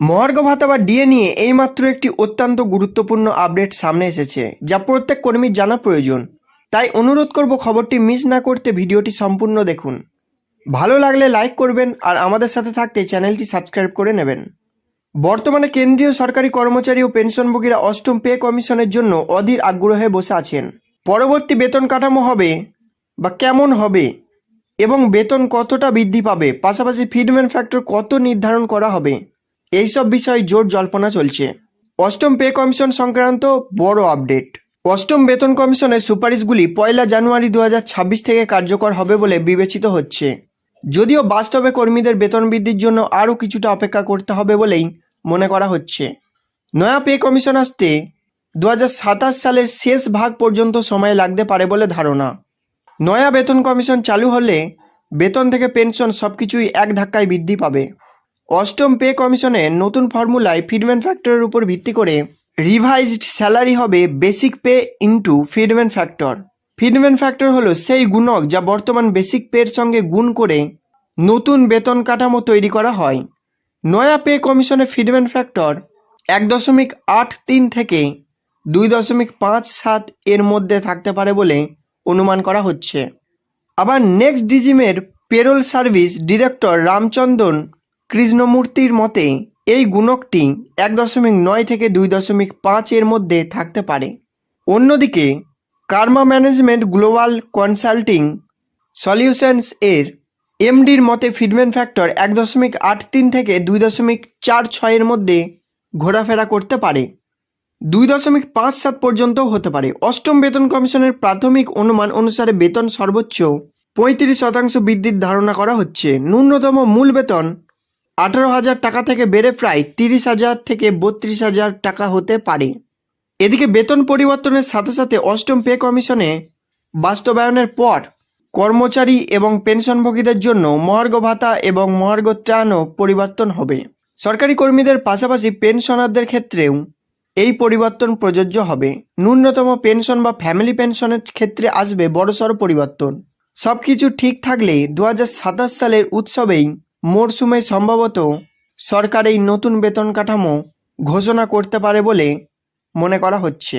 মহার্ঘ ভাতা বা ডিএ নিয়ে এইমাত্র একটি অত্যন্ত গুরুত্বপূর্ণ আপডেট সামনে এসেছে, যা প্রত্যেক কর্মীর জানা প্রয়োজন। তাই অনুরোধ করব খবরটি মিস না করতে ভিডিওটি সম্পূর্ণ দেখুন। ভালো লাগলে লাইক করবেন আর আমাদের সাথে থাকতে চ্যানেলটি সাবস্ক্রাইব করে নেবেন। বর্তমানে কেন্দ্রীয় সরকারি কর্মচারী ও পেনশনভোগীরা অষ্টম পে কমিশনের জন্য অধীর আগ্রহে বসে আছেন। পরবর্তী বেতন কাঠামো হবে বা কেমন হবে এবং বেতন কতটা বৃদ্ধি পাবে, পাশাপাশি ফিডম্যান ফ্যাক্টর কত নির্ধারণ করা হবে এইসব বিষয়ে জোর জল্পনা চলছে। অষ্টম পে কমিশন সংক্রান্ত বড় আপডেট। অষ্টম বেতন কমিশনের সুপারিশগুলি পয়লা জানুয়ারি দু হাজার ছাব্বিশ থেকে কার্যকর হবে বলে বিবেচিত হচ্ছে। যদিও বাস্তবে কর্মীদের বেতন বৃদ্ধির জন্য আরও কিছুটা অপেক্ষা করতে হবে বলেই মনে করা হচ্ছে। নয়া পে কমিশন আসতে দু হাজার সাতাশ সালের শেষ ভাগ পর্যন্ত সময় লাগতে পারে বলে ধারণা। নয়া বেতন কমিশন চালু হলে বেতন থেকে পেনশন সব কিছুই এক ধাক্কায় বৃদ্ধি পাবে। অষ্টম পে কমিশনে নতুন ফর্মুলায় ফিডম্যান ফ্যাক্টরের উপর ভিত্তি করে রিভাইজড স্যালারি হবে basic pay into fitment factor. Fitment factor হলো সেই গুণক যা বর্তমান বেসিক পের সঙ্গে গুণ করে নতুন বেতন কাঠামো তৈরি করা হয়। নয়া পে কমিশনে ফিডম্যান ফ্যাক্টর এক দশমিক আট তিন থেকে দুই দশমিক পাঁচ সাত এর মধ্যে থাকতে পারে বলে অনুমান করা হচ্ছে। আবার নেক্সট ডিজিমের পেরোল সার্ভিস ডিরেক্টর রামচন্দন কৃষ্ণমূর্তির মতে, এই গুণকটি এক দশমিক নয় থেকে দুই দশমিক পাঁচ এর মধ্যে থাকতে পারে। অন্যদিকে, Karma management global consulting solutions এর এমডির মতে ফিডম্যান ফ্যাক্টর এক দশমিক আট তিন থেকে দুই দশমিক চার ছয়ের মধ্যে ঘোরাফেরা করতে পারে। দুই দশমিক পাঁচ সাত পর্যন্তও হতে পারে। অষ্টম বেতন কমিশনের প্রাথমিক অনুমান অনুসারে বেতন সর্বোচ্চ পঁয়ত্রিশ শতাংশ বৃদ্ধির ধারণা করা হচ্ছে। ন্যূনতম মূল বেতন আঠারো হাজার টাকা থেকে বেড়ে প্রায় তিরিশ হাজার থেকে বত্রিশ হাজার টাকা হতে পারে। এদিকে বেতন পরিবর্তনের সাথে সাথে অষ্টম পে কমিশনে বাস্তবায়নের পর কর্মচারী এবং পেনশনভোগীদের জন্য মহার্ঘ ভাতা এবং মহার্ঘ ত্রাণও পরিবর্তন হবে। সরকারি কর্মীদের পাশাপাশি পেনশনারদের ক্ষেত্রেও এই পরিবর্তন প্রযোজ্য হবে। ন্যূনতম পেনশন বা ফ্যামিলি পেনশনের ক্ষেত্রে আসবে বড়সড় পরিবর্তন। সব কিছু ঠিক থাকলে দু হাজার সাতাশ সালের উৎসবেই মরশুমে সম্ভবত সরকার এই নতুন বেতন কাঠামো ঘোষণা করতে পারে বলে মনে করা হচ্ছে।